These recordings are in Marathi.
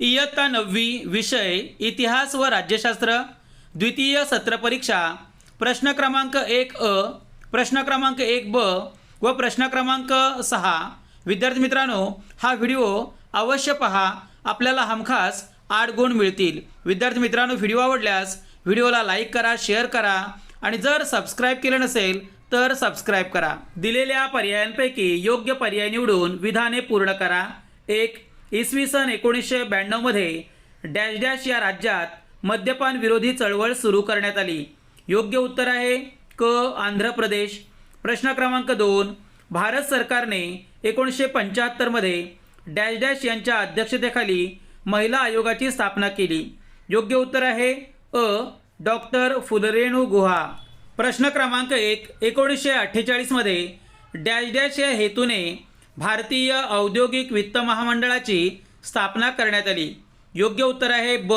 इयत्ता नववी विषय इतिहास व राज्यशास्त्र द्वितीय सत्र परीक्षा प्रश्न क्रमांक एक अ प्रश्न क्रमांक एक ब व प्रश्न क्रमांक सहा. विद्यार्थी मित्रांनो हा व्हिडिओ अवश्य पहा. आपल्याला हमखास आठ गुण मिळतील. विद्यार्थी मित्रांनो व्हिडिओ आवडल्यास व्हिडिओला लाईक करा शेअर करा आणि जर सबस्क्राईब केलं नसेल तर सबस्क्राईब करा. दिलेल्या पर्यायांपैकी योग्य पर्याय निवडून विधाने पूर्ण करा. एक इसवी सन एकोणीसशे ब्याण्णवमध्ये डॅश डॅश या राज्यात मद्यपान विरोधी चळवळ सुरू करण्यात आली. योग्य उत्तर आहे क आंध्र प्रदेश. प्रश्न क्रमांक दोन भारत सरकारने एकोणीसशे पंच्याहत्तरमध्ये डॅश डॅश यांच्या अध्यक्षतेखाली महिला आयोगाची स्थापना केली. योग्य उत्तर आहे अ डॉक्टर फुलरेणू गुहा. प्रश्न क्रमांक एक एकोणीसशे अठ्ठेचाळीसमध्ये डॅश डॅश या हेतूने भारतीय औद्योगिक वित्त महामंडळाची स्थापना करण्यात आली. योग्य उत्तर आहे ब.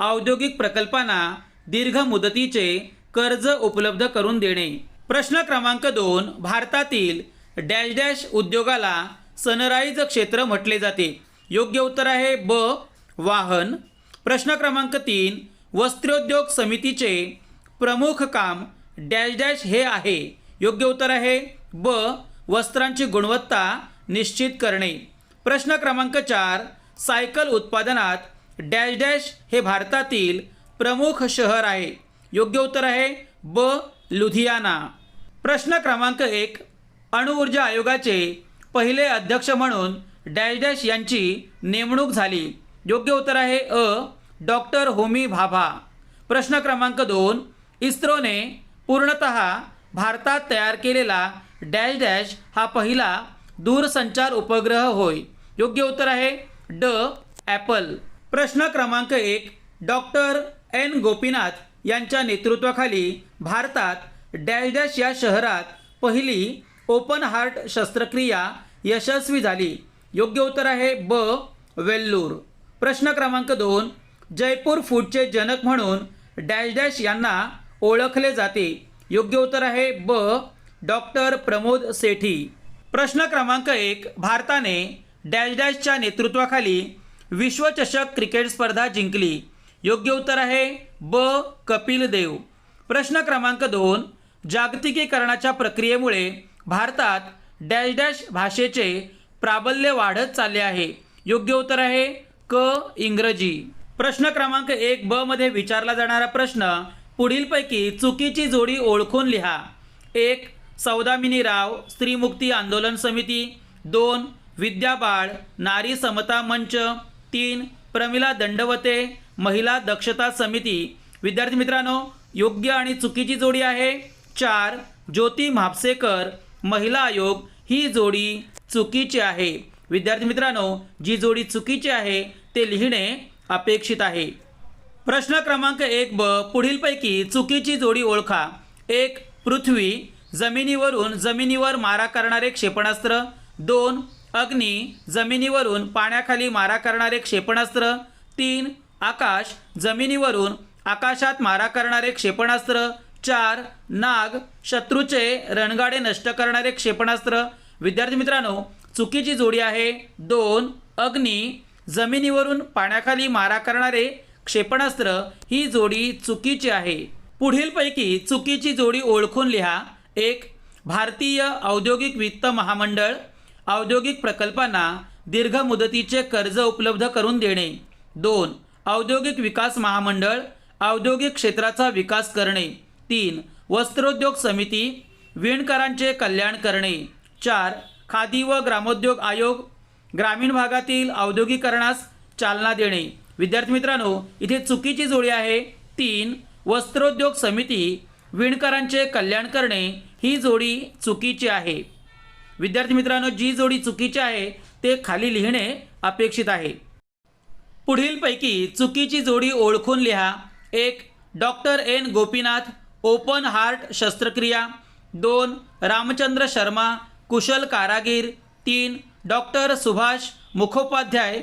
औद्योगिक प्रकल्पांना दीर्घ मुदतीचे कर्ज उपलब्ध करून देणे. प्रश्न क्रमांक दोन. भारतातील डॅश डॅश उद्योगाला सनराईज क्षेत्र म्हटले जाते. योग्य उत्तर आहे ब. वाहन. प्रश्न क्रमांक तीन. वस्त्रोद्योग समितीचे प्रमुख काम डॅश डॅश हे आहे. योग्य उत्तर आहे ब. वस्त्रांची गुणवत्ता निश्चित करणे. प्रश्न क्रमांक चार सायकल उत्पादनात डॅश डॅश हे भारतातील प्रमुख शहर आहे. योग्य उत्तर आहे ब लुधियाना. प्रश्न क्रमांक एक अणुऊर्जा आयोगाचे पहिले अध्यक्ष म्हणून डॅश डॅश यांची नेमणूक झाली. योग्य उत्तर आहे अ डॉक्टर होमी भाभा. प्रश्न क्रमांक दोन इस्रोने पूर्णत भारतात तयार केलेला डॅश डॅश हा पहिला दूरसंचार उपग्रह होय. योग्य उत्तर आहे ड ॲपल. प्रश्न क्रमांक एक डॉक्टर एन गोपीनाथ यांच्या नेतृत्वाखाली भारतात डॅश डॅश या शहरात पहिली ओपन हार्ट शस्त्रक्रिया यशस्वी झाली. योग्य उत्तर आहे ब वेल्लूर. प्रश्न क्रमांक दोन जयपूर फूडचे जनक म्हणून डॅश डॅश यांना ओळखले जाते. योग्य उत्तर आहे ब डॉक्टर प्रमोद सेठी. प्रश्न क्रमांक एक भारताने डॅश डॅशच्या नेतृत्वाखाली विश्वचषक क्रिकेट स्पर्धा जिंकली. योग्य उत्तर आहे ब. कपिल देव. प्रश्न क्रमांक दोन जागतिकीकरणाच्या प्रक्रियेमुळे भारतात डॅश डॅश भाषेचे प्राबल्य वाढत चालले आहे. योग्य उत्तर आहे क. इंग्रजी. प्रश्न क्रमांक एक ब मध्ये विचारला जाणारा प्रश्न पुढीलपैकी चुकीची जोडी ओळखून लिहा. एक सौदामिनी राव स्त्रीमुक्ती आंदोलन समिती दोन विद्या बाळ नारी समता मंच तीन प्रमिला दंडवते महिला दक्षता समिती. विद्यार्थी मित्रांनो योग्य आणि चुकीची जोडी आहे. चार ज्योती म्हापसेकर महिला आयोग ही जोडी चुकीची आहे. विद्यार्थी मित्रांनो जी जोडी चुकीची आहे ते लिहिणे अपेक्षित आहे. प्रश्न क्रमांक एक ब पुढीलपैकी चुकीची जोडी ओळखा. एक पृथ्वी जमिनीवरून जमिनीवर मारा करणारे क्षेपणास्त्र. दोन अग्नी जमिनीवरून पाण्याखाली मारा करणारे क्षेपणास्त्र. तीन आकाश जमिनीवरून आकाशात मारा करणारे क्षेपणास्त्र. चार नाग शत्रूचे रणगाडे नष्ट करणारे क्षेपणास्त्र. विद्यार्थी मित्रांनो चुकीची जोडी आहे. दोन अग्नी जमिनीवरून पाण्याखाली मारा करणारे क्षेपणास्त्र. ही जोडी चुकीची आहे. पुढीलपैकी चुकीची जोडी ओळखून लिहा. एक भारतीय औद्योगिक वित्त महामंडळ औद्योगिक प्रकल्पांना दीर्घ मुदतीचे कर्ज उपलब्ध करून देणे. दोन औद्योगिक विकास महामंडळ औद्योगिक क्षेत्राचा विकास करणे. तीन वस्त्रोद्योग समिती विणकरांचे कल्याण करणे. चार खादी व ग्रामोद्योग आयोग ग्रामीण भागातील औद्योगिकरणास चालना देणे. विद्यार्थी मित्रांनो इथे चुकीची जोडी आहे. तीन वस्त्रोद्योग समिती विणकरांचे कल्याण करणे ही जोडी चुकीची आहे. विद्यार्थी मित्रांनो जी जोडी चुकीची आहे ते खाली लिहिणे अपेक्षित आहे. पुढीलपैकी चुकीची जोडी ओळखून लिहा. एक doctor N Gopinath open heart शस्त्रक्रिया. दोन रामचंद्र शर्मा कुशल कारागीर. तीन doctor Subhash Mukhopadhyay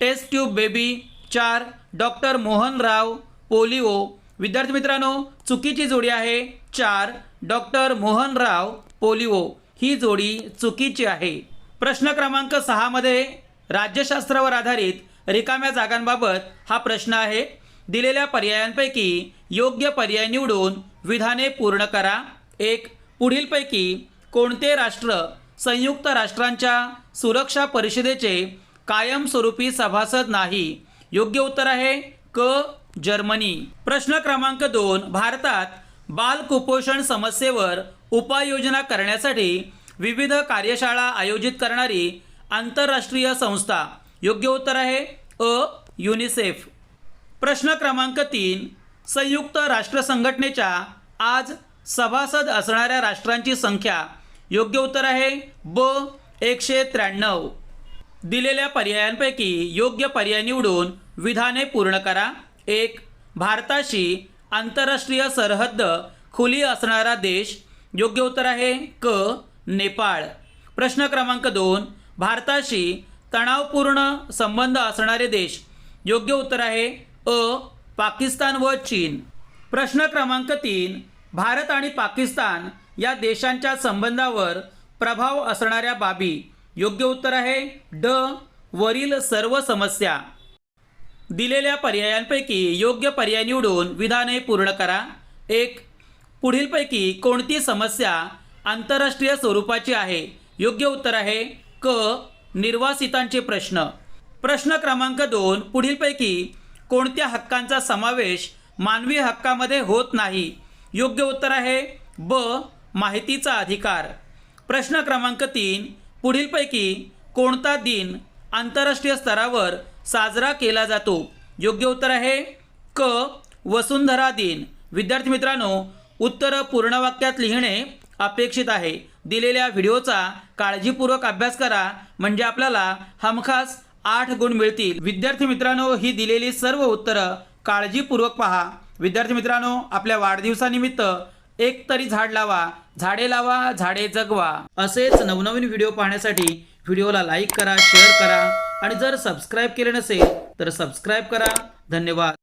test tube baby. चार डॉक्टर मोहन राव पोलिओ. विद्यार्थी मित्रांनो चुकीची जोडी आहे. चार डॉक्टर मोहन राव पोलिओ. ही जोडी चुकीची आहे. प्रश्न क्रमांक सहामध्ये राज्यशास्त्रावर आधारित रिकाम्या जागांबाबत हा प्रश्न आहे. दिलेल्या पर्यायांपैकी योग्य पर्याय निवडून विधाने पूर्ण करा. एक पुढीलपैकी कोणते राष्ट्र संयुक्त राष्ट्रांच्या सुरक्षा परिषदेचे कायमस्वरूपी सभासद नाही? योग्य उत्तर आहे क जर्मनी. प्रश्न क्रमांक दोन भारतात बाल कुपोषण समस्येवर उपाययोजना करण्यासाठी विविध कार्यशाळा आयोजित करणारी आंतरराष्ट्रीय संस्था. योग्य उत्तर आहे अ युनिसेफ. प्रश्न क्रमांक तीन संयुक्त राष्ट्र संघटनेच्या आज सभासद असणाऱ्या राष्ट्रांची संख्या. योग्य उत्तर आहे ब एकशे त्र्याण्णव. दिलेल्या पर्यायांपैकी योग्य पर्याय निवडून विधाने पूर्ण करा. एक भारताशी आंतरराष्ट्रीय सरहद्द खुली असणारा देश. योग्य उत्तर आहे क नेपाळ. प्रश्न क्रमांक दोन भारताशी तणावपूर्ण संबंध असणारे देश. योग्य उत्तर आहे अ पाकिस्तान व चीन. प्रश्न क्रमांक तीन भारत आणि पाकिस्तान या देशांच्या संबंधावर प्रभाव असणाऱ्या बाबी. योग्य उत्तर आहे ड वरील सर्व समस्या. दिलेल्या पर्यायांपैकी योग्य पर्याय निवडून विधाने पूर्ण करा. एक पुढीलपैकी कोणती समस्या आंतरराष्ट्रीय स्वरूपाची आहे? योग्य उत्तर आहे क निर्वासितांचे प्रश्न. प्रश्न क्रमांक दोन पुढीलपैकी कोणत्या हक्कांचा समावेश मानवी हक्कामध्ये होत नाही? योग्य उत्तर आहे ब माहितीचा अधिकार. प्रश्न क्रमांक तीन पुढीलपैकी कोणता दिन आंतरराष्ट्रीय स्तरावर साजरा केला जातो. योग्य उत्तर आहे क. वसुंधरा दिन. विद्यार्थी मित्रांनो उत्तर पूर्ण वाक्यात लिहिणे अपेक्षित आहे. दिलेल्या व्हिडिओचा काळजीपूर्वक अभ्यास करा म्हणजे आपल्याला हमखास आठ गुण मिळतील. विद्यार्थी मित्रांनो ही दिलेली सर्व उत्तरं काळजीपूर्वक पहा. विद्यार्थी मित्रांनो आपल्या वाढदिवसानिमित्त एक तरी झाड लावा. झाडे लावा झाडे जगवा. असेच नवनवीन व्हिडिओ पाहण्यासाठी व्हिडिओला लाईक करा शेअर करा. आणि जर सबस्क्राईब केले नसेल तर सबस्क्राईब करा. धन्यवाद.